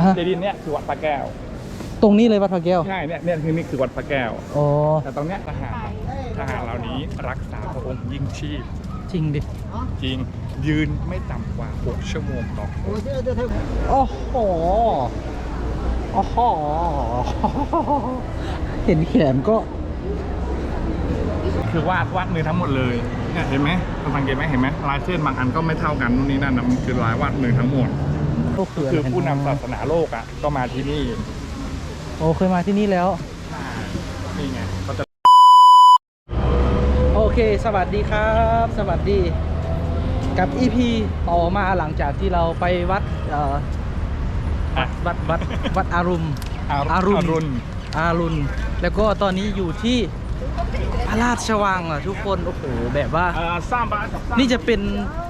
อ่าฮะ เจดีย์เนี่ยคือวัดพระแก้วตรงนี้เลยวัดพระแก้วใช่เนี่ยเนี่ยคือนี่คือวัดพระแก้ว อ๋อแต่ตรงเนี้ยทหารทหารเหล่านี้รักษาพระองค์ยิ่งชีพ จริงดิจริงยืนไม่ต่ำกว่า 6 ชั่วโมงต่อคนโอ้โหโอ้โหเห็นแขนก็ คือวาดวาดมือทั้งหมดเลยเนี่ยเห็นไหมคุณสังเกตไหมเห็นไหมลายเส้นบางอันก็ไม่เท่ากันนู่นนี่นั่นนะมันคือลายวาดมือทั้งหมด ก็คืออะไรคือผู้นำศาสนาโลกอะ ก็มาที่นี่ โอ้เคยมาที่นี่แล้ว นี่ไงเขาจะโอเค สวัสดีครับ สวัสดี กับ EP ต่อมาหลังจากที่เราไปวัดเอ่ออะ วัดวัดวัดอารุม อาอารุณ อารุณ อารุณ แล้วก็ตอนนี้อยู่ที่ พระราชวังอะทุกคนโอ้โหแบบว่า เอ่อสร้างบ้านนี่จะเป็น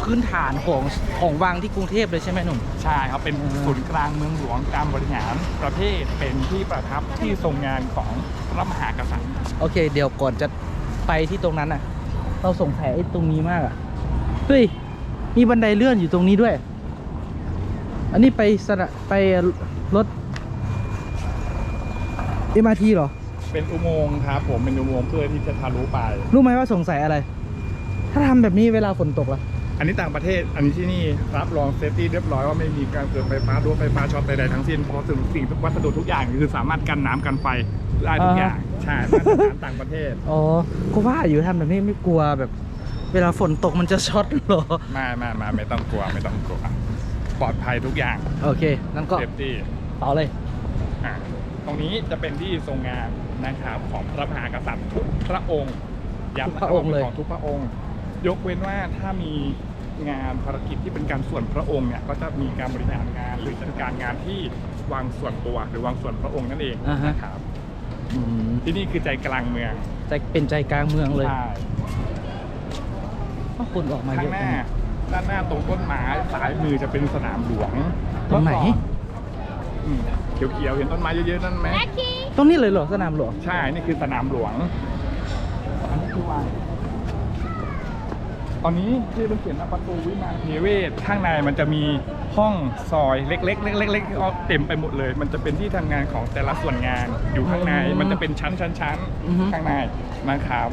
พื้นฐานของของวังที่กรุงเทพเลยใช่ไหมหนุ่ม ใช่ครับเป็นศูนย์กลางเมืองหลวงการบริหารประเทศเป็นที่ประทับที่ทรงงานของพระมหากษัตริย์โอเค เดี๋ยวก่อนจะไปที่ตรงนั้นอะ เราสงสัยไอ้ตรงนี้มากอะเฮ้ยมีบันไดเลื่อนอยู่ตรงนี้ด้วย อันนี้ไปสระไปรถ MRT เหรอ เป็นอุโมงค์ครับผมเป็นอุโมงค์เพื่อที่จะทะลุไป รู้ไหมว่าสงสัยอะไร ถ้าทำแบบนี้เวลาฝนตกล่ะ อันนี้ต่างประเทศ อันนี้ที่นี่รับรองเซฟตี้เรียบร้อยว่าไม่มีการเกิดไฟฟ้ารั่วไฟฟ้าช็อตใดๆทั้งสิ้น เพราะสิ่งสิ่งวัสดุทุกอย่างคือสามารถกันน้ำกันไฟได้ทุกอย่าง ใช่มาตรฐานต่างประเทศ อ๋อก็ว่าอยู่ทำแบบนี้ไม่กลัวแบบ เวลาฝนตกมันจะช็อตเหรอ มามามาไม่ต้องกลัวไม่ต้องกลัว ปลอดภัยทุกอย่างโอเคนั่นก็เซฟตี้ต่อเลย อะตรงนี้จะเป็นที่ทรงงาน นะครับของพระมหากษัตริย์ทุกพระองค์ย้ำนคบทุกพระองค์เลย ของทุกพระองค์ ยกเว้นว่าถ้ามีงานภารกิจที่เป็นการส่วนพระองค์เนี่ยก็จะมีการบริหารงานหรือจัดการงานที่วางส่วนตัวหรือวางส่วนพระองค์นั่นเองอ่าฮะ นะครับอืมที่นี่คือใจกลางเมืองใจเป็นใจกลางเมืองเลยใช่ก็คนออกมาเยข้างอะหน้าด้านหน้าตรงต้นไม้สายมือจะเป็นสนามหลวงตรงไหน เมื่อก่ออืมเขียวๆเห็นต้นไม้เยอะๆนั่นไหมต รงนี้เลยเหรอสนามหลวงใช่ นี่คือสนามหลวงอันนี้คือวังตอนนี้ที่มันเขียนว่าประตูวิมานเทเวศข้างในมันจะมีห้องซอยเล็กๆเล็กๆๆๆเต็มไปหมดเลย มันจะเป็นที่ทำงานของแต่ละส่วนงานอยู่ข้างในอืมมันจะเป็นชั้นชั้นชั้นอือฮึข้างในนะครับ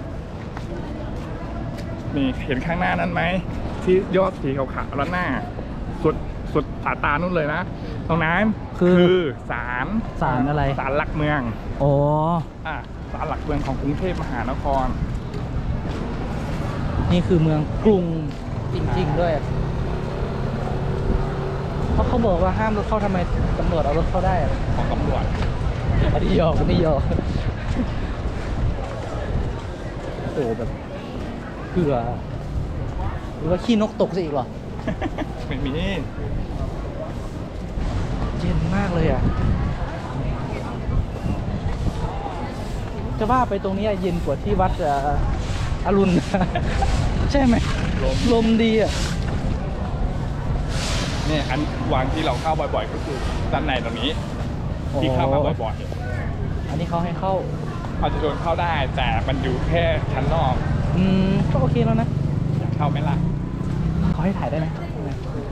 นี่เห็นข้างหน้านั้นไหมที่ยอดสีขาวๆแล้วหน้าสุด สุดสายตานู่นเลยนะ ตรงนั้นคือศาลศาลอะไรศาลหลักเมืองอ๋ออะศาลหลักเมืองของกรุงเทพมหานคร นี่คือเมืองกรุงจริง ๆ ด้วยเพราะเขาบอกว่าห้ามรถเข้าทำไมตำรวจเอารถเข้าได้อะของตำรวจอันนี้หยอกอันนี้หยอกโอ้โหแบบเผื่อหรือว่าขี้นกตกซะอีกเหรอ ไม่มีเย็นมากเลยอะ จะว่าไปตรงนี้เย็นกว่าที่วัดเอ่ออรุณ ใช่ไหมลมลมดีอะเนี่ยอันวางที่เราเข้าบ่อยๆ ก็คือด้านในตรงนี้ ที่เข้ามาบ่อยอันนี้เขาให้เข้าๆอาจจะโดนเข้าได้แต่มันอยู่แค่ชั้นนอก อืมก็โอเคแล้วนะอยากเข้าไหมล่ะ เขาให้ถ่ายได้ไหม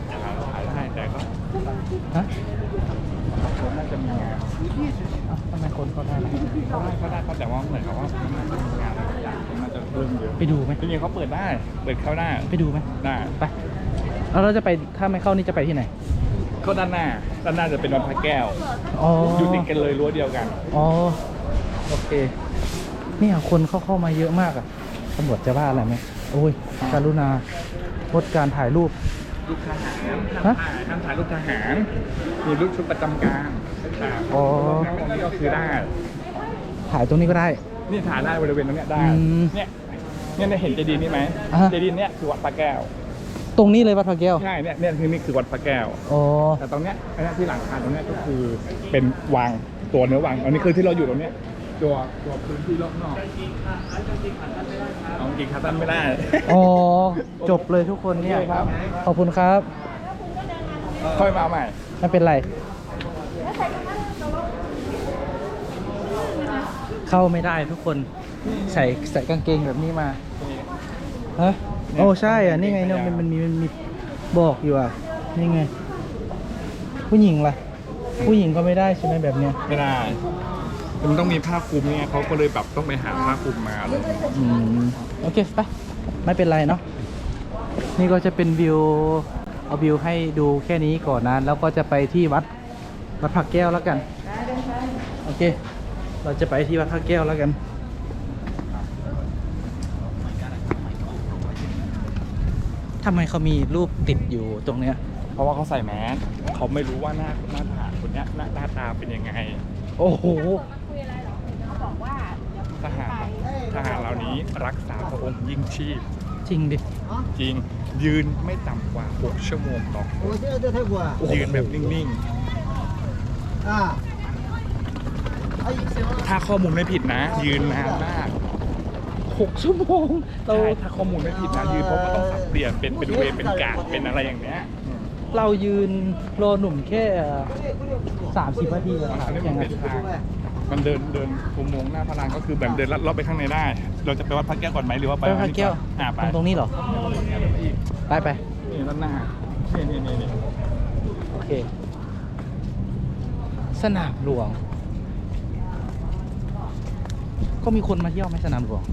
อยากถ่ายได้แต่ก็ฮะคนน่าจะมีงานเอ้าทำไมคนเขาได้ล่ะเขาได้เขาได้เขาแต่ว่าเหมือนกับว่ามันน่าจะมีงานอะไรอย่างมันน่าจะเริ่มเยอะไปดูไหมจริงๆเขาเปิดได้ เปิดเข้าได้ไปดูไหมได้ไปแล้วเราจะไปถ้าไม่เข้านี่จะไปที่ไหนก็ด้านหน้า ด้านหน้าจะเป็นวัดพระแก้วอ๋ออยู่ติดกันเลยรั้วเดียวกัน อ๋อ โอเค เนี่ยคนเข้าเข้ามาเยอะมากอะตำรวจจะว่าอะไรไหมโอ้ยการุณา งดการถ่ายรูปลูกทหารฮะห้ามถ่ายรูปทหาร มีรูปชุดประจำการต่างๆอ๋อ ตรงนี้ก็คือได้ ถ่ายตรงนี้ก็ได้ นี่ถ่ายได้บริเวณตรงเนี้ยได้ อืมเนี่ยเนี่ยเนี่ยเห็นเจดีย์นี่ไหมอ่าฮะเจดีย์เนี่ยคือวัดพระแก้ว ตรงนี้เลยวัดพระแก้วใช่เนี่ยเนี่ยคือนี่คือวัดพระแก้ว อ๋อ แต่ตรงเนี้ยไอ้เนี้ยที่หลังคาตรงเนี้ยก็คือเป็นวังตัวเนื้อวังอันนี้คือที่เราอยู่ตรงเนี้ย ตัวตัวพื้นที่รอบนอกเอากินคาตันไม่ได้อ๋อจบเลยทุกคนเนี่ยโอเคครับ ขอบคุณครับค่อยมาใหม่ไม่เป็นไร เข้าไม่ได้ทุกคนใส่ใส่กางเกงแบบนี้มาฮะโอ้ใช่อะนี่ไงเนี่ยมันมันมีมันมีบอกอยู่อะนี่ไง ผู้หญิงล่ะ ผู้หญิงก็ไม่ได้ใช่ไหมแบบเนี้ยไม่ได้ มันต้องมีผ้าคลุมเนี่ยเขาก็เลยแบบต้องไปหาผ้าคลุมมาเลยอืมโอเคไปไม่เป็นไรเนาะนี่ก็จะเป็นวิวเอาวิวให้ดูแค่นี้ก่อนนะแล้วก็จะไปที่วัดวัดผักแก้วแล้วกันโอเค เราจะไปที่วัดผักแก้วแล้วกันทำไมเขามีรูปติดอยู่ตรงเนี้ย เพราะว่าเขาใส่แมสเขาไม่รู้ว่าหน้าหน้าทหารคนเนี้ยหน้าหน้าตาเป็นยังไง โอ้โห ทหารทหารเหล่านี้รักษาพระองค์ยิ่งชีพ จริงดิ จริง ยืนไม่ต่ำกว่า 6 ชั่วโมงต่อคน 我现在在泰国啊。 ยืนแบบนิ่ง 啊。阿姨， ๆ ถ้าข้อมูลไม่ผิดนะ ยืนนานมาก หกชั่วโมงเรา ใช่ถ้าข้อมูลไม่ผิดนะ ยืนเพราะว่าต้องสับเปลี่ยนเป็นเป็นเวรเป็นกะเป็นอะไรอย่างเนี้ย เรายืนรอหนุ่มแค่สามสิบนาทีอะ อันนี้ อ มั ย่าน ง เป็ นั้น นทาง มันเดินเดินอุโมงค์หน้าพระรานก็คือแบบเดินลัดเลาะไปข้างในได้ เราจะไปวัดพระแก้วก่อนไหมหรือว่าไปไปพระแก้วอ่าไปตรงตรงนี้เหรอไปไปนี่ด้านหน้านี่นี่นี่นี่โอเค สนามหลวง ก็มีคนมาเที่ยวไหมสนามหลวง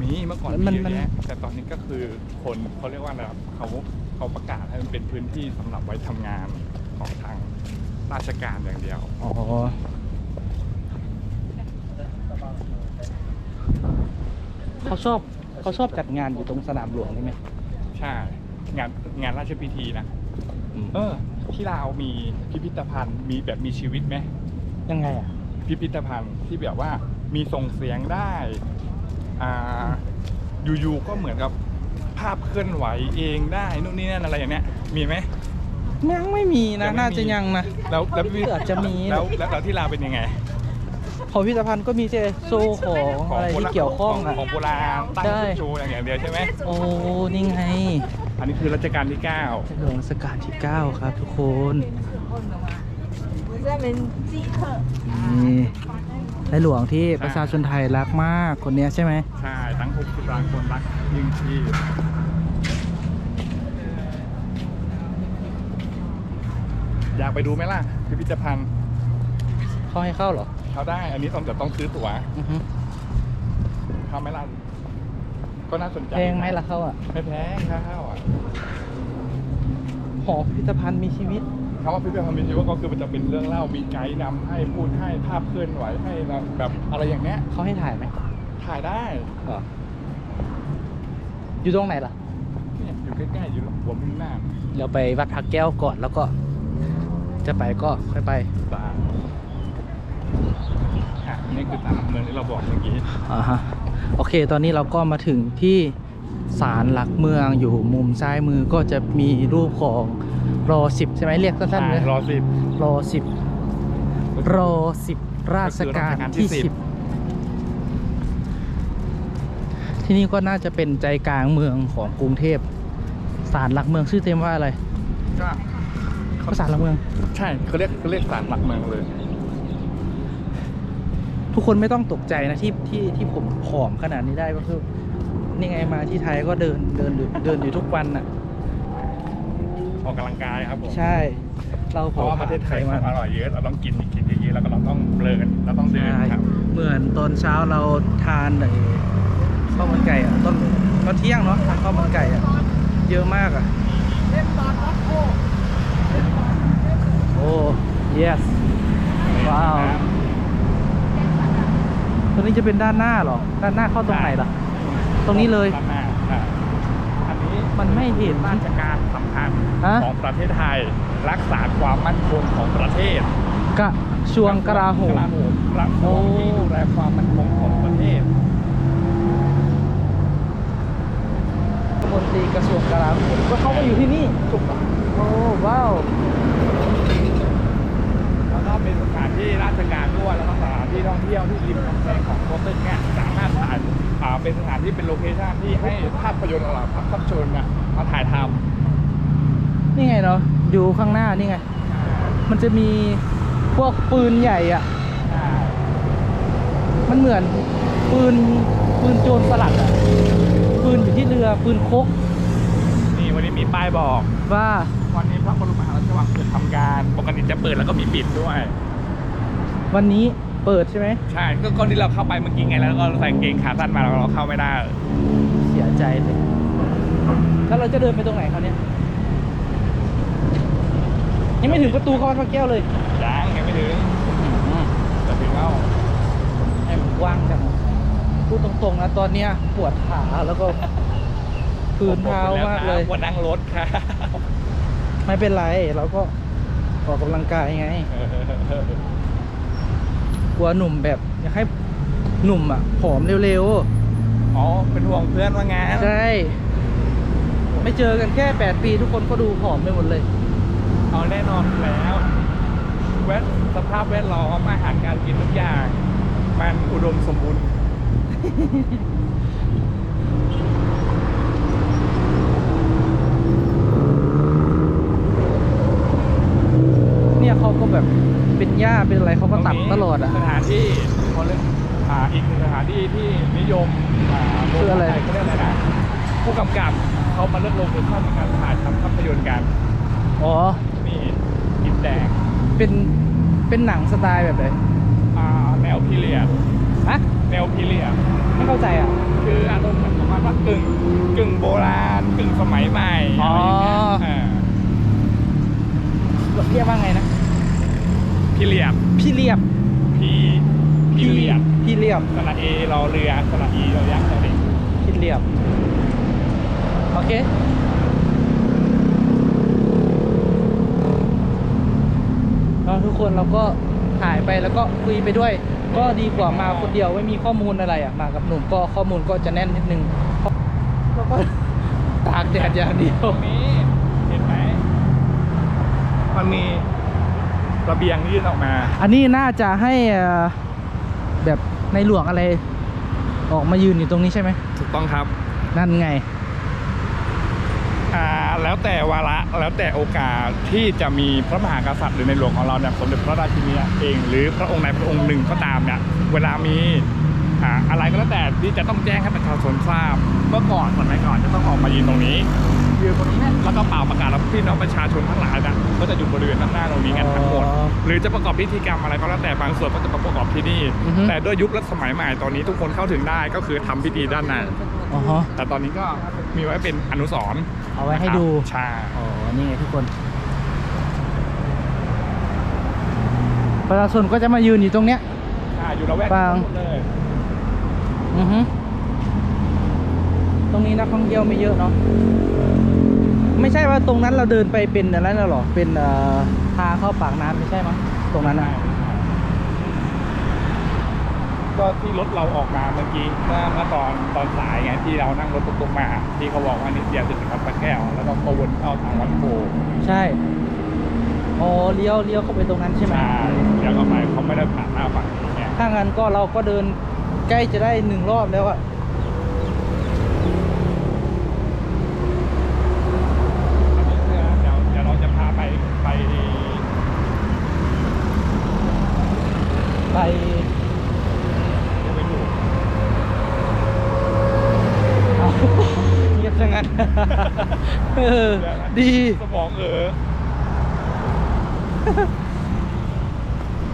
มีเมื่อก่อนมันมีเยมันอะแยะแต่ตอนนี้ก็คือคนเขาเรียกว่าอะไรครับเขาเขาประกาศให้มันเป็นพื้นที่สำหรับไว้ทำงานของทางราชการอย่างเดียว อ๋อ เขาชอบเขาชอบจัดงานอยู่ตรงสนามหลวงใช่ไหมใช่ งานงานราชพิธีนะอืมเออ ที่ลาวมีพิพิธภัณฑ์ มีแบบมีชีวิตไหม ยังไงอะ พิพิธภัณฑ์ที่แบบว่ามีส่งเสียงได้ อ่า อยู่ๆก็เหมือนกับภาพเคลื่อนไหวเองได้นู่นนี่นั่นอะไรอย่างเนี้ย มีไหม ยังไม่มีนะ ยังไม่มี น่าจะยังนะแล้วแล้วพิพิธอาจจะมี แล้วแล้วแล้วที่ลาวเป็นยังไง ของพิพิธภัณฑ์ก็มีเจโซของอะไรที่เกี่ยวข้องอะของโบราณตั้งชูอย่างเดียวใช่ไหมโอ้นี่ไง อันนี้คือรัชกาลที่9หลวงรัชกาลที่ 9 ครับทุกคนนี่หลวงที่ประชาชนไทยรักมากคนนี้ใช่ไหมใช่ทั้ง60ล้านคนรักยิ่งที่อยากไปดูไหมล่ะพิพิธภัณฑ์เข้าให้เข้าเหรอ เขาได้ อันนี้ต้องแต่ต้องซื้อตั๋วอือฮึเข้าไหมล่ะก็น่าสนใจแพงไหมล่ะเขาอะไม่แพงค่าเข้าอะหอพิพิธภัณฑ์มีชีวิต คำว่าพิพิธภัณฑ์มีชีวิตก็คือมันจะเป็นเรื่องเล่ามีไกด์นำให้พูดให้ภาพเคลื่อนไหวให้แบบอะไรอย่างเนี้ยเขาให้ถ่ายไหมถ่ายได้เหรออยู่ตรงไหนล่ะ เนี่ยอยู่ใกล้ๆอยู่หัวมุมหน้าเราไปวัดพระแก้วก่อนแล้วก็ จะไปก็ค่อยไปตาอะ นี่คือตามเมืองที่เราบอกเมื่อกี้อ่าฮะโอเค ตอนนี้เราก็มาถึงที่ศาลหลักเมืองอยู่มุมซ้ายมือก็จะมีรูปของรอสิบใช่ไหมเรียกสั้นๆเลยรอสิบรอสิบรอสิบราชการที่สิบที่นี่ก็น่าจะเป็นใจกลางเมืองของกรุงเทพศาลหลักเมืองชื่อเต็มว่าอะไรก็ก็ศาลหลักเมือง ใช่เขาเรียกเขาเรียกศาลหลักเมืองเลย ทุกคนไม่ต้องตกใจนะที่ที่ที่ผมผอมขนาดนี้ได้ก็คือนี่ไงมาที่ไทยก็เดินเดินอยู่เดินอยู่ทุกวันน่ะ ออกกำลังกายครับผมใช่ เราเพราะว่าประเทศไทยมาของอร่อยเยอะเราต้องกินกินเยอะๆแล้วก็เราต้องเบลินเราต้องเดินใช่ครับเหมือนตอนเช้าเราทานไอ้ข้าวมันไก่อะตอนตอนเที่ยงเนาะทานข้าวมันไก่อะเยอะมากอะโอ้ yes ว้าว ตรงนี้จะเป็นด้านหน้าเหรอ ด้านหน้าเข้าตรงไหนล่ะ ตรงนี้เลย ด้านหน้าอะอันนี้มันไม่เห็น ราชการสำคัญฮะ ของประเทศไทย รักษาความมั่นคงของประเทศกระทรวงกลาโหมกลาโหมกระทรวงที่ดูแลความมั่นคงของประเทศมนตรีกระทรวงกลาโหมก็เขามาอยู่ที่นี่ถูกปะโอ้ว้าวแล้วก็เป็นสถาน ที่ราชการด้วยแล้วก็สถานที่ท่องเที่ยวที่ริมกำแพงของโคเตนเนี่ยสามารถถ่ายอ่าเป็นสถานที่เป็นโลเคชั่นที่ให้ภาพยนตร์ของเราภาพยนตร์เนี่ยมาถ่ายทนี่ไงเนาะอยู่ข้างหน้านี่ไงมันจะมีพวกปืนใหญ่อะำมันเหมือนปืนปืนโจรสลัดอะปืนอยู่ที่เรือปืนคกนี่วันนี้มีป้ายบอก ว่าวันนี้พระบรมมหาราชวังจะทำการปกติจะเปิดแล้วก็มีปิดด้วย วันนี้เปิดใช่ไหมใช่ก็ก่อนที่เราเข้าไปเมื่อกี้ไงแล้วก็ใส่กางเกงขาสั้นมาแล้วเราเข้าไม่ได้ เสียใจเลยแล้วเราจะเดินไปตรงไหนเขาเนี่ยยังไม่ถึงประตูเข้าวัดพระแก้วเลยยังยังไม่ถึงจะถึงแล้วให้มันกว้างจังวะพูดตรงๆนะตอนเนี้ยปวดขาแล้วก็พื้นเท้ามากเลยวันนั่งรถค่ะไม่เป็นไรเราก็ออกกำลังกายไง กลัวหนุ่มแบบอยากให้หนุ่มอะผอมเร็วอ๋อ เป็นห่วงเพื่อนว่างั้นๆ ใช่ ไม่เจอกันแค่ 8 ปีทุกคนก็ดูผอมไปหมดเลย เอาแน่นอนแล้วแวดสภาพแวดล้อมอาหารการกินทุกอย่าง มันอุดมสมบูรณ์ เนี่ยเขาก็แบบเป็น หญ้าเป็นอะไรเขาก็ตัดตลอดอะ สถานที่เขาเรียกอ่าอีกหนึ่งสถานที่ที่นิยมอ่าคืออะไร เขาเรียกอะไรนะผู้กำกับเขามาเลือกโลเคชั่นในการถ่ายทำภาพยนตร์กันอ๋อ นี่อินแดงเป็น เป็นหนังสไตล์แบบไหนอ่าแนวพีเรียดฮะ แนวพีเรียดไม่เข้าใจอะ คืออารมณ์เหมือนประมาณว่ากึ่งกึ่งโบราณกึ่งสมัยใหม่อ๋ออะไรอย่างเงี้ยเรียกว่าไงนะ พีเรียดพี่เรียบพีพีเรียดพี่เรียบสระเอรอเรือสระอีรอยักษ์สระเด็กพี่เรียบโอเคเราทุกคนเราก็ถ่ายไปแล้วก็คุยไปด้วย ก็ดีกว่ามาคนเดียวไม่มีข้อมูลอะไรอะมากับหนุ่มก็ข้อมูลก็จะแน่นนิดนึงแล้วก็ตากแดดอย่างเดียวตรงนี้เห็นไหมมันมี ระเบียงยื่นออกมา อันนี้น่าจะให้เอ่อแบบในหลวงอะไร ออกมายืนอยู่ตรงนี้ใช่ไหมถูกต้องครับ นั่นไง อ่าแล้วแต่วาระแล้วแต่โอกาสที่จะมีพระมหากษัตริย์หรือในหลวงของเราเนี่ยสมเด็จพระราชินีเอง หรือพระองค์ใดพระองค์หนึ่งก็ตามเนี่ยเวลามีอ่าอะไรก็แล้วแต่ที่จะต้องแจ้งให้ประชาชนทราบเมื่อก่อนสมัยก่อนจะต้องออกมายืนตรงนี้ ยืนตรงนี้เนี่ยแล้วก็เป่าประกาศแล้วพี่น้องประชาชนทั้งหลายนะก็จะอยู่บริเวณด้านหน้าตรงนี้กันทั้งหมดอ๋อหรือจะประกอบพิธีกรรมอะไรก็แล้วแต่บางส่วนก็จะมาประกอบที่นี่ อือฮึ แต่ด้วยยุคและสมัยใหม่ตอนนี้ทุกคนเข้าถึงได้ก็คือทำพิธีด้านในอ๋อฮะแต่ตอนนี้ก็มีไว้เป็นอนุสรณ์เอาไว้ให้ดู นะครับใช่อ๋อ นี่ไงทุกคน ประชาชนก็จะมายืนอยู่ตรงเนี้ย ใช่อยู่ระแวกปางหมดเลย อือฮึตรงนี้นักท่องเที่ยวไม่เยอะเนาะ ไม่ใช่ว่าตรงนั้นเราเดินไปเป็นอะไรนั่นหรอ เป็นเอ่อทางเข้าปากน้ำไม่ใช่มั้งตรงนั้นนะก็ที่รถเราออกมาเมื่อกี้เมื่อเมื่อตอนตอนสายไงที่เรานั่งรถตุ๊กๆมาที่เขาบอกว่านิดเดียวจะถึงวัดพระแก้วแล้วก็วนเข้าทางวัดโพใช่อ๋อเลี้ยวเลี้ยวเข้าไปตรงนั้นใช่ไหมใช่เดี๋ยวก็ไปเขาไม่ได้ผ่านหน้าฝั่งนี้ไงถ้างั้นก็เราก็เดินใกล้จะได้หนึ่งรอบแล้วอะ อันนี้คือเดี๋ยวเดี๋ยวเราจะพาไปไป ไปไปดูเอาเงียบซะงั้นเออดีสมองเออ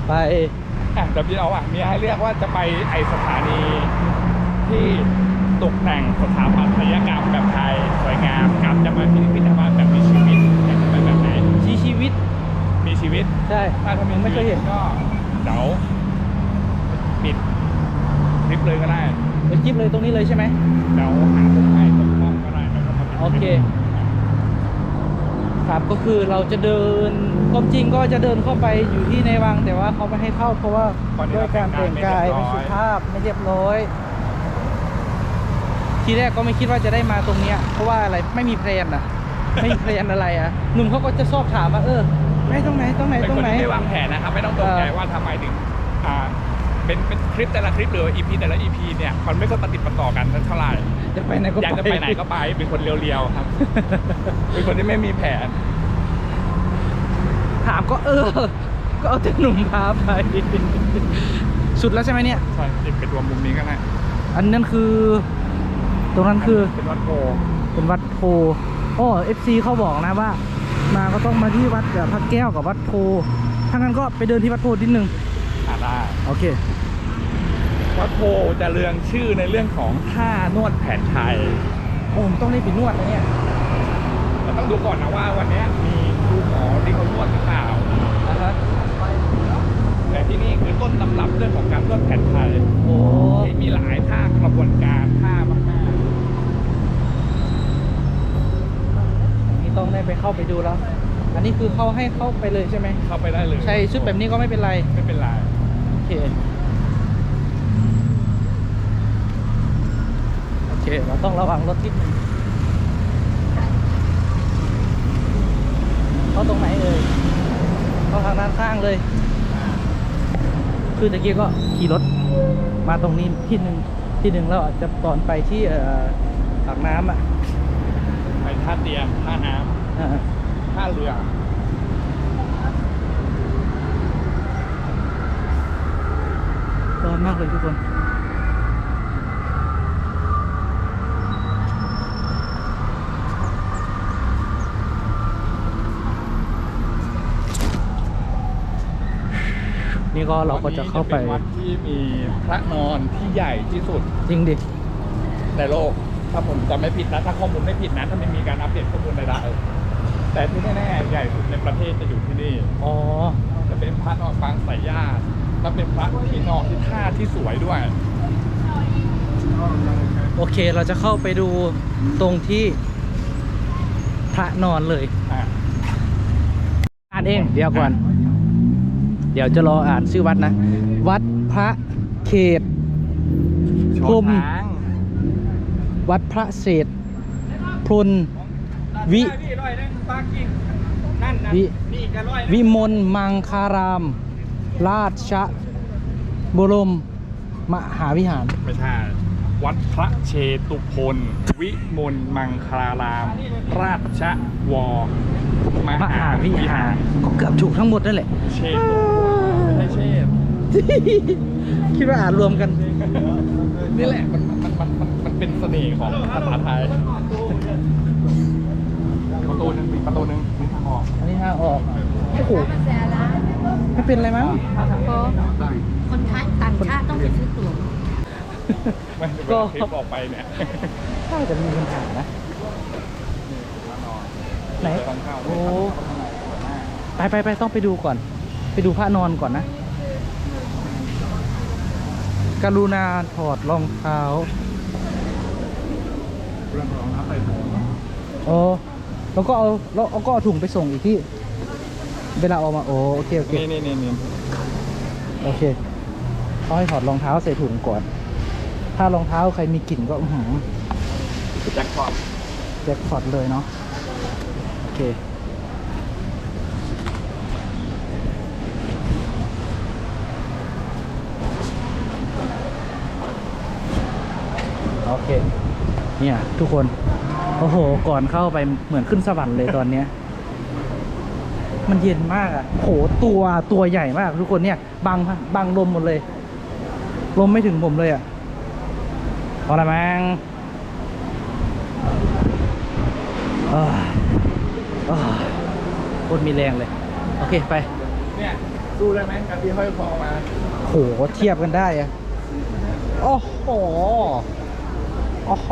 ไปอะเดี๋ยวพี่เอาอะมีให้เลือกว่าจะไปไอสถานีที่ตกแต่งสถาปัตยกรรมแบบไทยสวยงามกับจะมาที่พิพิธภัณฑ์แบบมีชีวิตอยากจะไปแบบไหนชีชีวิตมีชีวิต ใช่ถ้าถ้ามีไม่เคยเห็นก็เดี๋ยว ปิดคลิปเลยก็ได้เป็นคลิปเลยตรงนี้เลยใช่ไหม เดี๋ยวหาตรงให้ตรงกล้องก็ได้แล้วก็มาปิดโอเคครับก็คือเราจะเดินความจริงก็จะเดินเข้าไปอยู่ที่ในวัง แต่ว่าเขาไม่ให้เข้าเพราะว่าด้วยการแต่งกายไม่สุภาพไม่เรียบร้อย ทีแรกก็ไม่คิดว่าจะได้มาตรงเนี้ย เพราะว่าอะไรไม่มีแพลนอะ ไม่มีแพลนอะไรอะหนุ่มเขาก็จะชอบถามว่าเออไปตรงไหนตรงไหนเป็นตรคงนไหน ที่ไม่วางแผนนะครับ ไม่ต้องตกใจเออว่าทำไมถึงอ่า เป็นเป็นคลิปแต่ละคลิปหรือ EP แต่ละ EP เนี่ยมันไม่ค่อยปฏิดประต่อกันเท่าไหร่จะไปไหนก็อยากจะไปไหนก็ไปเป็นคนเรียวๆครับ เป็นคนที่ไม่มีแผน ถามก็เออ ก็เอาแต่หนุ่มพาไป สุดแล้วใช่ไหมเนี่ยใช่ติดไปตัวมุมนี้ก็ได้อันนั้นคือ ตรงนั้นคือเป็นวัดโพเป็นวัดโพโอ้เอฟซีเขาบอกนะว่า มาก็ต้องมาที่วัดกับพระแก้วกับวัดโพถ้างั้นก็ไปเดินที่วัดโพนิดนึงอ่าได้โอเค วัดโพจะเรืองชื่อในเรื่องของท่านวดแผนไทยผมต้องได้ไปนวดนะเนี่ยเราต้องดูก่อนนะว่าวันเนี้ยมีครูหมอที่เขานวดหรือเปล่านะครับแต่ที่นี่คือต้นตำรับเรื่องของการนวดแผนไทยโอ้ที่มีหลายท่ากระบวนการท่ามากนี่ต้องได้ไปเข้าไปดูแล้ว อันนี้คือเขาให้เข้าไปเลยใช่ไหมๆเข้าไปได้เลย ใช่ชุดแบบนี้ก็ไม่เป็นไร ไม่เป็นไร โอเค โอ เคเราต้องระวังรถนิดนึงเข้าตรงไหนเอ่ยเข้าทางด้านข้างเลย คือตะกี้ก็ขี่รถมาตรงนี้ที่หนึ่งที่หนึ่งแล้วอาจจะตอนไปที่เอ่อปากน้ำอะไปท่าเตียงท่าน้อ่าำท่าเรือร้อนมากเลยทุกคน นี่ก็เราก็จะเข้าไปวันนี้จะเป็นวัดที่มีพระนอนที่ใหญ่ที่สุดจริงดิ ในโลก ถ้าผมจำไม่ผิดนะถ้าข้อมูลไม่ผิดนะถ้าไม่มีการอัปเดตข้อมูลใดๆแต่ที่แน่ๆใหญ่สุดในประเทศจะอยู่ที่นี่อ๋อ จะเป็นพระนอนปางสายญาติและเป็นพระที่นอนที่ท่าที่สวยด้วย โอเค เราจะเข้าไปดูตรงที่พระนอนเลย อะ อ่านเอง เดี๋ยวก่อน เดี๋ยวจะรออ่านชื่อวัดนะ วัดพระเขตโชกลุ่ว์มช้างวัดพระเศษพรุนวินี่ร้อยหนึงปากิ้งนั่นนะวินี่ก็ร้อยหนึ่งวิมลมังคาราม ราชบรม มหาวิหารไม่ใช่ วัดพระเชตุพนวิมลมังคลาราม ราชวรมมหาวิหารก็เกือบถูกทั้งหมดนั่นแหละ เชตุพนไม่ใช่เชษคิดว่าอ่านรวมกัน นี่แหละมันมันมันมันมันเป็นเสน่ห์ของภาษาไทยประตูหนึงมีประตูหนึงมีทางออกอันนี้ทางออกโอ้โหไม่เป็นไรมั้งก็คนไทยต่างชาติต้องไปซื้อตั๋ว ไม่เวก็ลาคลิปออกไปเนี่ยน่าจะมีปัญหานะไหนทางเข้าโอ้ไปไปไปต้องไปดูก่อน ไปดูพระนอนก่อนนะ กรุณาถอดรองเท้าเรื่องของน้ำใส่ถุงโอ้แล้วก็เอาแล้วเอาก็เอาถุงไปส่งอีกที่ เวลาออกมาโอโอเคโอเคนี่นี่นี่นี่โอเคเขาให้ถอดรองเท้าใส่ถุงก่อน ถ้ารองเท้าใครมีกลิ่นก็อื้อหือแจ็คพอตแจ็คพอตเลยเนาะโอเคโอเคเนี่ยทุกคน โอ้โห ก่อนเข้าไปเหมือนขึ้นสวรรค์เลยตอนเนี้ย มันเย็นมากอะ่ะโหตัวตัวใหญ่มาก ทุกคนเนี่ยบังบังลมหมดเลย ลมไม่ถึงผมเลยอะ่ะ พอละมั้งเอ้ยเอ้ยโคตรมีแรงเลย โอเคไป เนี่ย สู้ได้ไหมกับที่ห้อยคอมาโหเทียบกันได้อะโอ้โหโอ้โห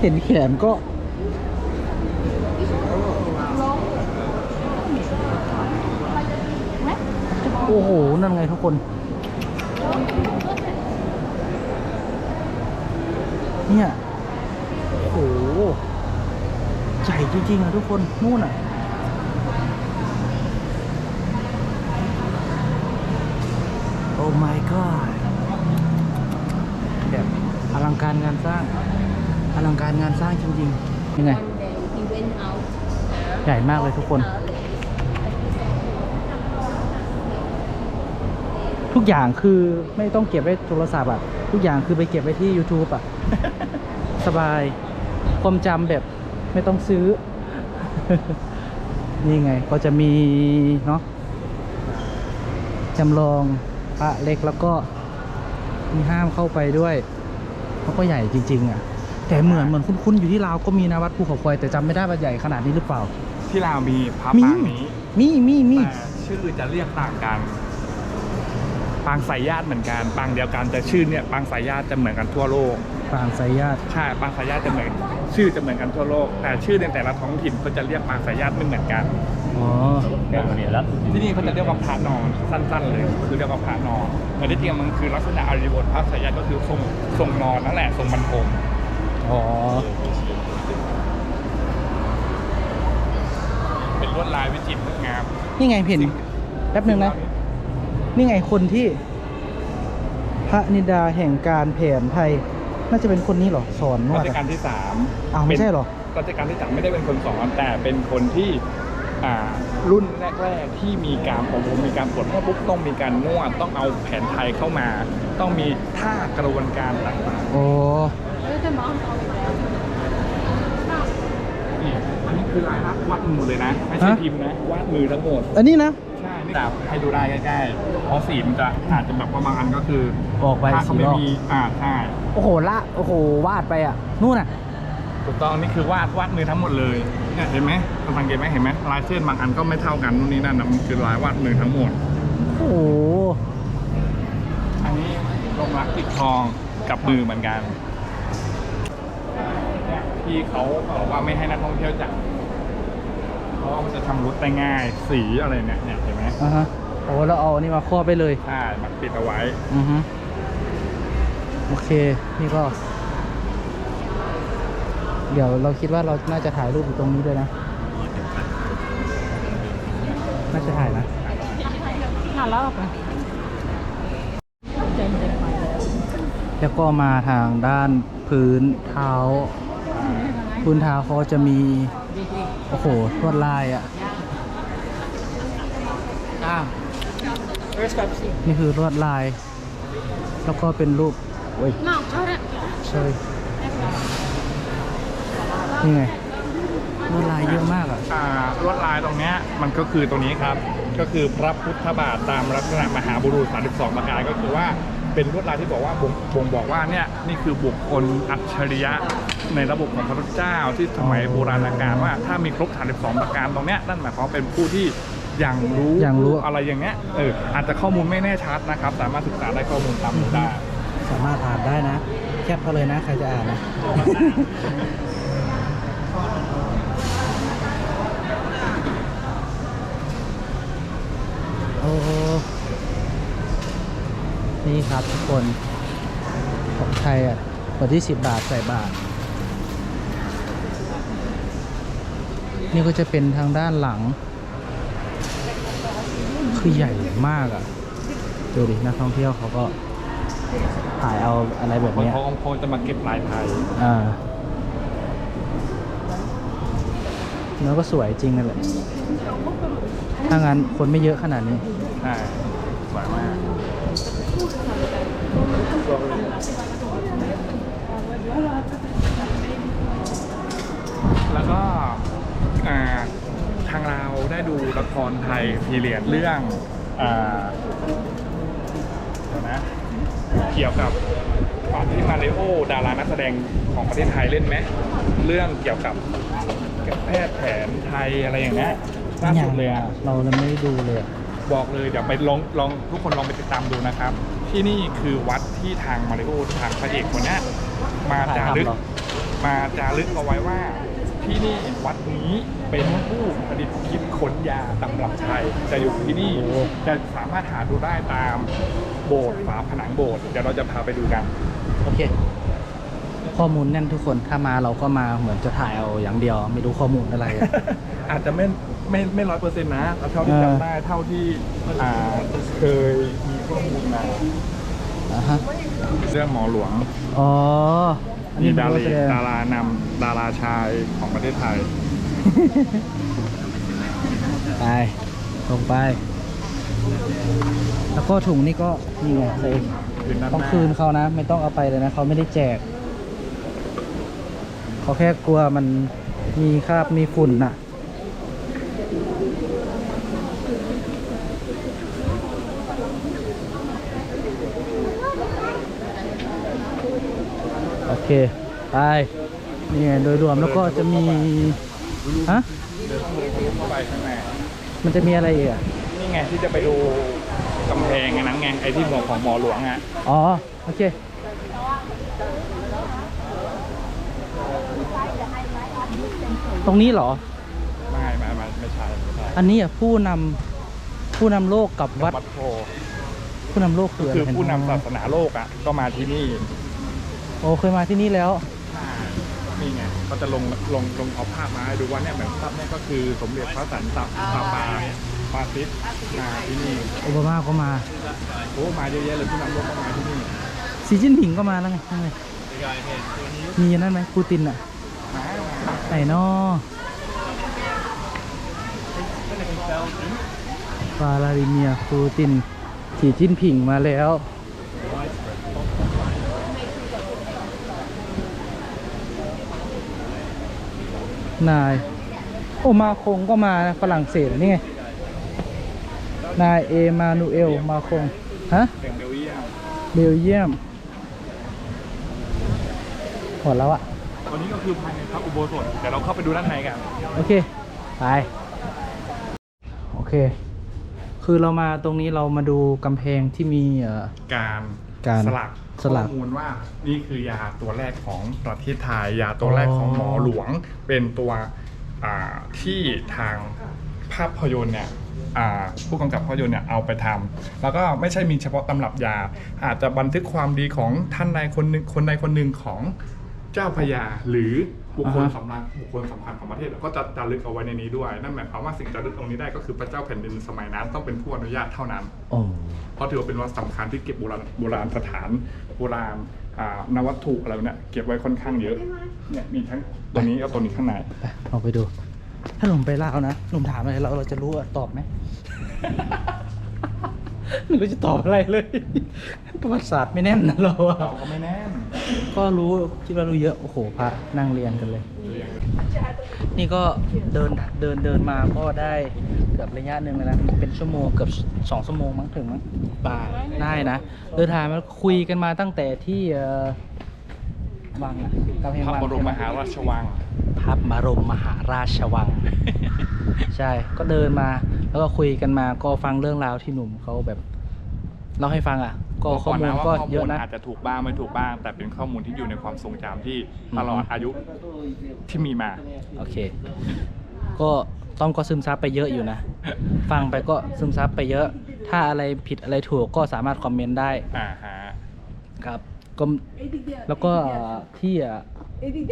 เห็นแขนก็โอ้โห นั่นไงทุกคน เนี่ยโอ้โหใหญ่จริงๆอะทุกคน นู่นอะโอ้ my god แบบอลังการงานสร้าง อลังการงานสร้างจริงๆยังไง he went out ใหญ่มากเลยทุกคนทุ อย่างคือไม่ต้องเก็บไว้โทรศัพท์อะ ทุกอย่างคือไปเก็บไว้ที่ YouTube อะ สบาย ความจำแบบไม่ต้องซื้อ นี่ไงก็จะมีเนาะจำลองพระเล็กแล้วก็มีห้ามเข้าไปด้วยเขาก็ใหญ่จริง ๆ อะ แต่เหมือนเหมือนคุ้นๆอยู่ที่ลาวก็มีนะวัดภูเขาควายแต่จำไม่ได้ว่าใหญ่ขนาดนี้หรือเปล่า ที่ลาวมีพระมีปางนี้ มีมีมี แต่ชื่อจะเรียกต่างกันปางสายญาติเหมือนกันปางเดียวกันแต่ชื่อเนี่ยปางสายญาติจะเหมือนกันทั่วโลกปางสายญาติ ใช่ปางสายญาติจะเหมือนชื่อจะเหมือนกันทั่วโลก แต่ชื่อในแต่ละท้องถิ่นก็จะเรียกปางสายญาติไม่เหมือนกันอ๋อที่นี่เขาจะเรียกว่าพระนอนสั้นๆเลยคือเรียกว่าพระนอนแต่ที่จริงมันคือลักษณะอริยบทพระสายญาติก็คือทรงทรงนอนนั่นแหละทรงบรรทมอ๋อเป็นลวดลายวิจิตรงดงามนี่ไงเห็นแป๊บหนึ่งนะ นี่ไงคนที่ พระนิดาแห่งการแผนไทย น่าจะเป็นคนนี้เหรอสอนนวรัดชอะกาลที่สามอ้าวไม่ใช่เหรอรัชกาลที่สามไม่ได้เป็นคนสอนแต่เป็นคนที่อ่ารุ่นแรกๆที่มีการอบรมมีการปลดเมื่อปุ๊บต้องมีการนวดต้องเอาแผนไทยเข้ามา ต้องมีท่ากระบวนการต่างโอ้ๆนี่อันนี้คือลายลักษณ์วาดมือหมดเลยนะไม่ใช่พิมพ์นะวาดมือทั้งหมดอันนี้นะ ใช่นี่แต่ให้ดูได้ใกล้ๆ เพราะสีมันจะอาจจะแบบว่าบางอันก็คือออกไปถ้าเขาสีไม่รอบ มีอ่าใช่โอ้โหละโอ้โหวาดไปอะนู่นอะ ถูกต้องนี่คือวาดวาดมือทั้งหมดเลยเนี่ยเห็นไหมคุณสังเกตไหมเห็นไหมลายเส้นบางอันก็ไม่เท่ากันนู่นนี่นั่นนะมันคือลายวาดมือทั้งหมด โอ้โหอันนี้ลงรักติดทองกับมือเหมือนกันเนี่ยที่เขาบอกว่าไม่ให้นักท่องเที่ยวจับเพราะว่ามันจะชำรุดได้ง่าย สีอะไรเนี่ยเนี่ยเห็นไหม อ่าฮะโอ้แล้วเอาอันนี้มาครอบไปเลยใช่มันปิดเอาไว้อือฮึโอเคนี่ก็ เดี๋ยวเราคิดว่าเราน่าจะถ่ายรูปอยู่ตรงนี้ด้วยนะ น่าจะถ่ายนะน่ารอบอะแล้วก็มาทางด้านพื้นเท้า พื้นเท้าเขาจะมี โอ้โหลวดลายอะ นี่คือลวดลาย แล้วก็เป็นรูปโอ้ยนอกชอบอะใช่นี่ไงลวดลายเยอะมากอะ อ่าลวดลายตรงเนี้ยมันก็คือตรงนี้ครับ ก็คือพระพุทธบาทตามลักษณะมหาบุรุษ 32 ประการก็คือว่าเป็นลวดลายที่บอกว่าบ่งบ่งบอกว่าเนี่ยนี่คือบุคคลอัจฉริยะในระบบของพระพุทธเจ้าที่สมัยโบราณกาลว่าถ้ามีครบ 32 ประการตรงเนี้ยนั่นหมายความว่าเป็นผู้ที่ ยังรู้ยังรู้ อะไรอย่างเงี้ยเอออาจจะข้อมูลไม่แน่ชัดนะครับ สามารถศึกษาได้ข้อมูลตามนี้ได้ สามารถอ่านได้นะ แคปเขาเลยนะ ใครจะอ่านนะ โอ้โหนี่ครับทุกคน ของไทยอะวันที่ 10 บาทใส่บาท นี่ก็จะเป็นทางด้านหลัง คือใหญ่มากอะ ดูดิ นักท่องเที่ยวเขาก็ถ่ายเอาอะไรแบบคนเนี้ยเขาคงจะมาเก็บลายไทยอ่าแล้วก็สวยจริงนั่นแหละ ถ้างั้นคนไม่เยอะขนาดนี้ ใช่สวยมากแล้วก็ อ่า ทางเราได้ดูละครไทยพีเรียดเรื่องอ่าเดี๋ยวนะเกี่ยวกับตอนที่มาริโอดารานักแสดงของประเทศไทยเล่นไหมเรื่องเกี่ยวกับแพทย์แผนไทยอะไรอย่างเงี้ยล่าสุดเลยอะเราเลยไม่ได้ดูเลยอะบอกเลยเดี๋ยวไปลองลองทุกคนลองไปติดตามดูนะครับ ที่นี่คือวัดที่ทางมาริโอทางพระเอกคนเนี้ยมาจารึกถ่ายทำเหรอมาจารึกเอาไว้ว่า ที่นี่วัดนี้เป็นผู้ประดิษฐ์คิดค้นยาตำรับไทยจะอยู่ที่นี่จะสามารถหาดูได้ตามโบสถ์ฝาผนังโบสถ์เดี๋ยวเราจะพาไปดูกันโอเค ข้อมูลแน่นทุกคนถ้ามาเราก็มาเหมือนจะถ่ายเอาอย่างเดียว ไม่รู้ข้อมูลอะไรอะอาจจะไม่ไม่ไม่ร้อยเปอร์เซ็นต์นะเอาเท่าที่เออจำได้เท่าที่อ่าเคยมีข้อมูลมาอ่าฮะเรื่องหมอหลวง อ๋ออัน มีนี้ดาเป็นราแสดงดารานำดาราชายของประเทศไทย ไปลงไป แล้วก็ถุงนี่ก็นี่ไงใส่คืนนั้นต้องคืนเขานะ ไม่ต้องเอาไปเลยนะเขาไม่ได้แจก เขาแค่กลัวมันมีคราบมีฝุ่นน่ะ โอเค ไป นี่ไงโดยรวมแล้วก็จะมี ฮะ เดินเข้าไปข้างในมันจะมีอะไรอีกอะ นี่ไงที่จะไปดูกำแพงอันนั้นไงไอ้ที่บอกของหมอหลวงอะ อ๋อ โอเค ตรงนี้เหรอ ไม่ไม่ไม่ไม่ใช่ไม่ใช่อันนี้อะผู้นำผู้นำโลกกับวัด วัดโพผู้นำโลกคืออะไรคือผู้นำศาสนาโลกอะก็มาที่นี่ โอ้เคยมาที่นี่แล้ว นี่ไงก็จะลงลงลงเอาภาพมาให้ดูว่าเนี่ยเหมือนภาพเนี่ยก็คือสมเด็จพระสันตะปาปาปาซิสมาที่นี่โอบามาก็มาโอ้มาเยอะแยะเลยผู้นำโลกก็มาที่นี่สีจิ้นผิงก็มาแล้วไงนั่นไงมีอันนั่นไหมปูตินอะมามาไหนนอวลาดิเมียร์ปูตินสีจิ้นผิงมาแล้ว นาย โอมาคงก็มานะฝรั่งเศสนี่ไง นายเอมานูเอลมาคง ฮะเป็นเบลเยียมเบลเยียมหมดแล้วอะวันนี้ก็คือภายในพระอุโบสถเดี๋ยวเราเข้าไปดูด้านในกัน โอเค ไป โอเค คือเรามาตรงนี้เรามาดูกำแพงที่มีเอ่อการการสลักสลัก ข้อมูลว่านี่คือยาตัวแรกของประเทศไทยยาตัวแรกของหมอหลวง เป็นตัวที่ทางภาพยนตร์เนี่ยผู้กำกับภาพยนตร์เนี่ยเอาไปทำแล้วก็ไม่ใช่มีเฉพาะตำรับยา อาจจะบันทึกความดีของท่านใดคนหนึ่งคนใดคนหนึ่งของ เจ้าพระยาหรือบุคคลอ่าฮะ สำคัญบุคคลสำคัญของประเทศก็จะจารึกเอาไว้ในนี้ด้วย นั่นหมายความว่าสิ่งจารึกตรงนี้ได้ก็คือพระเจ้าแผ่นดินสมัยนั้นต้องเป็นผู้อนุญาตเท่านั้นโอ้เพราะถือว่าเป็นวัดสำคัญที่เก็บโบราณโบราณสถานโบราณอ่านวัตถุอะไรเนี่ยเก็บไว้ค่อนข้างเยอะเนี่ยมีทั้งตัวนี้กับตัวนี้ข้างใน ไปเอาไปดู ถ้าหนุ่มไปลาวนะ หนุ่มถามอะไรเราเราจะรู้อะตอบไหม ไม่รู้จะตอบอะไรเลย ประวัติศาสตร์ไม่แน่นนะเราอะเราก็ไม่แน่นก็รู้คิดว่ารู้เยอะ โอ้โหพระนั่งเรียนกันเลย นี่ก็เดินเดินเดินมาก็ได้เกือบระยะหนึ่งเลยนะเป็นชั่วโมงเกือบสองชั่วโมงมั้งถึงมั้งบ่ายได้นะเดินทางมาคุยกันมาตั้งแต่ที่เอ่อวังอะกำแพงพระวังบรมมหาราชวัง พระบรมมหาราชวัง ใช่ก็เดินมาแล้วก็คุยกันมาก็ฟังเรื่องราวที่หนุ่มเขาแบบเล่าให้ฟังอะ ก็ข้อมูลบก็ว่าข้อเยมูอะลนะอาจจะถูกบ้างไม่ถูกบ้าง แต่เป็นข้อมูลที่อยู่ในความทรงจำที่ตลอดอายุที่มีมา โอเค ก็ต้องก็ซึมซับไปเยอะอยู่นะ ฟังไปก็ซึมซับไปเยอะ ถ้าอะไรผิดอะไรถูกก็สามารถคอมเมนต์ได้อ่าฮะครับก็แล้วก็ที่อะ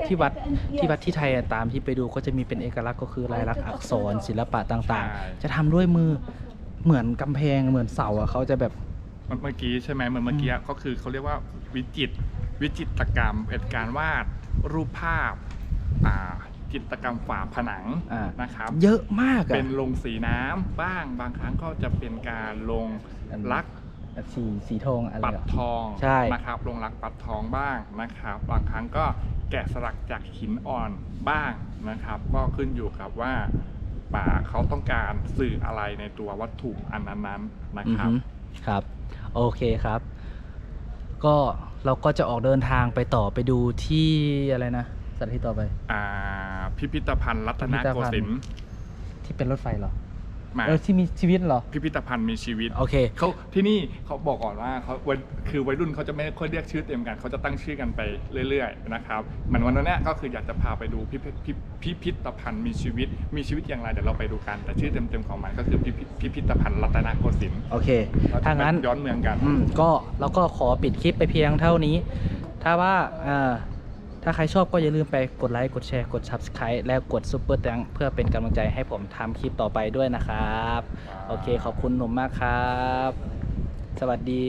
ที่วัดที่วัดที่ไทยอะตามที่ไปดูก็จะมีเป็นเอกลักษณ์ก็คือลายลักษณ์อักษรศิลปะต่างๆจะทำด้วยมือเหมือนกำแพงเหมือนเสาอะเขาจะแบบ เมื่อกี้ใช่ไหมเหมือนเมื่อกี้ก็คือเขาเรียกว่าวิจิตรวิจิตรกรรมเป็นการวาดรูปภาพอ่าจิตรกรรมฝาผนังอ่าน นะครับ เยอะมากอะ เป็นลงสีน้ำบ้างบางครั้งก็จะเป็นการลงอันลัก สีสีทองอะไรปัดอะทองใช่ นะครับลงลักปัดทองบ้างนะครับบางครั้งก็แกะสลักจากหินอ่อนบ้างนะครับ ก็ขึ้นอยู่กับว่าป่าเขาต้องการสื่ออะไรในตัววัตถุอันนั้นๆนะอือครับ ฮึครับ โอเคครับ ก็เราก็จะออกเดินทางไปต่อไปดูที่อะไรนะสถานที่ต่อไป อ่าพิพิธภัณฑ์รัตนโกสินทร์ที่เป็นรถไฟเหรอ มา เออที่มีชีวิตเหรอ พิพิธภัณฑ์มีชีวิตโอเค เขาที่นี่เขาบอกก่อนว่าเขาวัยคือวัยรุ่นเขาจะไม่ค่อยเรียกชื่อเต็มกันเขาจะตั้งชื่อกันไปเรื่อยๆนะครับเหมือนวันนั้นเนี่ยก็คืออยากจะพาไปดูพิพิธพิพิพิธภัณฑ์มีชีวิต มีชีวิตอย่างไรเดี๋ยวเราไปดูกัน แต่ชื่อเต็มๆของมันก็คือพิพิพิพิธภัณฑ์รัตนโกสินทร์โอเค เราจะถ้างั้น ไปย้อนเมืองกัน อืมก็เราก็ขอปิดคลิปไปเพียงเท่านี้ ถ้าว่าเอ่อ ถ้าใครชอบก็อย่าลืมไปกดไลค์กดแชร์กด Subscribe และกดซุปเปอร์แตงเพื่อเป็นกำลังใจให้ผมทำคลิปต่อไปด้วยนะครับ โอเคขอบคุณหนุ่มมากครับ สวัสดี